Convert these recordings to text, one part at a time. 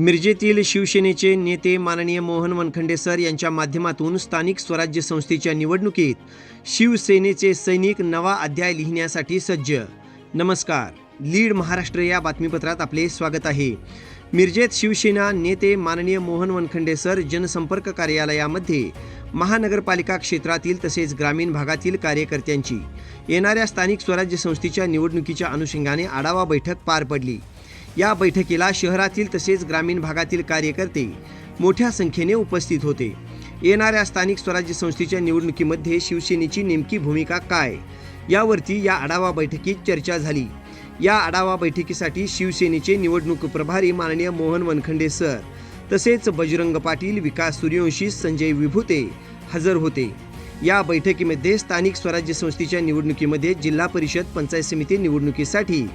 मिरजेतील शिवसेनेचे नेते माननीय मोहन वनखंडे सर यांच्या माध्यमातून स्थानिक स्वराज्य संस्थेच्या निवडणुकीत शिवसेनेचे सैनिक नवा अध्याय लिहिण्यासाठी सज्ज. नमस्कार. लीड महाराष्ट्र या बातमीपत्रात आपले स्वागत आहे. मिरजेत शिवसेना नेते माननीय मोहन वनखंडे सर जनसंपर्क कार्यालयामध्ये महानगरपालिका क्षेत्रातील तसेच ग्रामीण भागातील कार्यकर्त्यांची येणाऱ्या स्थानिक स्वराज्य संस्थेच्या निवडणुकीच्या अनुषंगाने आढावा बैठक पार पडली. या बैठकीला शहरातील तसेच ग्रामीण भागातील कार्यकर्ते मोठ्या संख्येने उपस्थित होते. येणाऱ्या स्थानिक स्वराज्य संस्थेच्या निवडणुकीमध्ये शिवसेनेची नेमकी भूमिका काय? यावरती या आढावा बैठकीत चर्चा झाली. या आढावा बैठकीसाठी शिवसेनेचे निवडणूक प्रभारी माननीय मोहन वनखंडे सर तसेच बजरंग पाटील विकास सूर्यवंशी संजय विभूते हजर होते. या बैठकीमध्ये स्थानिक स्वराज्य संस्थेच्या निवडणुकीमध्ये जिल्हा परिषद पंचायत समिती निवडणुकीसाठी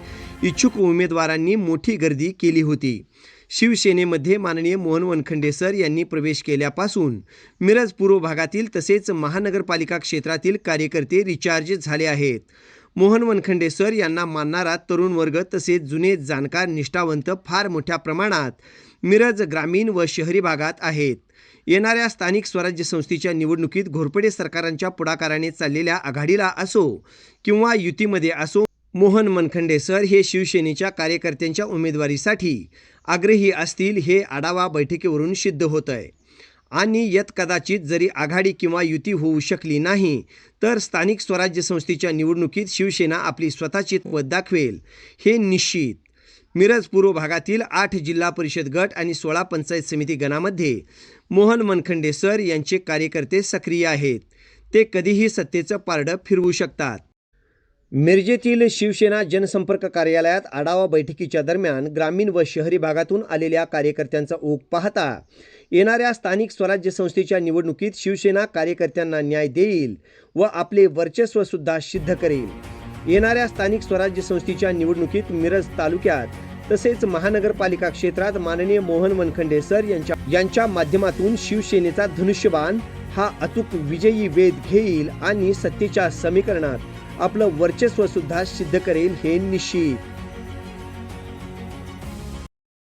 इच्छुक उमेदवारांनी मोठी गर्दी केली होती. शिवसेनेमध्ये माननीय मोहन वनखंडे सर यांनी प्रवेश केल्यापासून मिरज पूर्व भागातील तसेच महानगरपालिका क्षेत्रातील कार्यकर्ते रिचार्ज झाले आहेत. मोहन वनखंडे सर यांना मानणारा तरुण वर्ग तसेच जुने जाणकार निष्ठावंत फार मोठ्या प्रमाणात मिरज ग्रामीण व शहरी भागात आहेत. येणाऱ्या स्थानिक स्वराज्य संस्थेच्या निवडणुकीत घोरपडे सरकारांच्या पुढाकाराने चाललेल्या आघाडीला असो किंवा युतीमध्ये असो मोहन मनखंडे सर हे शिवसेनेच्या कार्यकर्त्यांच्या उमेदवारीसाठी आग्रही असतील हे आढावा बैठकीवरून सिद्ध होत आहे आणि यत कदाचित जरी आघाडी किंवा युती होऊ शकली नाही तर स्थानिक स्वराज्य संस्थेच्या निवडणुकीत शिवसेना आपली स्वतःची पद दाखवेल हे निश्चित. मिरज पूर्व भागातील आठ जिल्हा परिषद गट आणि सोळा पंचायत समिती गणामध्ये मोहन मनखंडे सर यांचे कार्यकर्ते सक्रिय आहेत. ते कधीही सत्तेचं पारडं फिरवू शकतात. मिरजेतील शिवसेना जनसंपर्क कार्यालयात आढावा बैठकीच्या दरम्यान ग्रामीण व शहरी भागातून आलेल्या कार्यकर्त्यांचा ओघ पाहता येणाऱ्या स्थानिक स्वराज्य संस्थेच्या निवडणुकीत शिवसेना कार्यकर्त्यांना न्याय देईल व आपले वर्चस्वसुद्धा सिद्ध करेल. येणाऱ्या स्थानिक स्वराज्य संस्थेच्या निवडणुकीत मिरज तालुक्यात तसेच महानगरपालिका क्षेत्रात माननीय मोहन वनखंडे सर यांच्या यांच्या माध्यमातून शिवसेनेचा धनुष्यबाण हा अचूक विजयी वेध घेईल आणि सत्तेच्या समीकरणात आपलं वर्चस्व सुद्धा सिद्ध करेल हे निश्चित.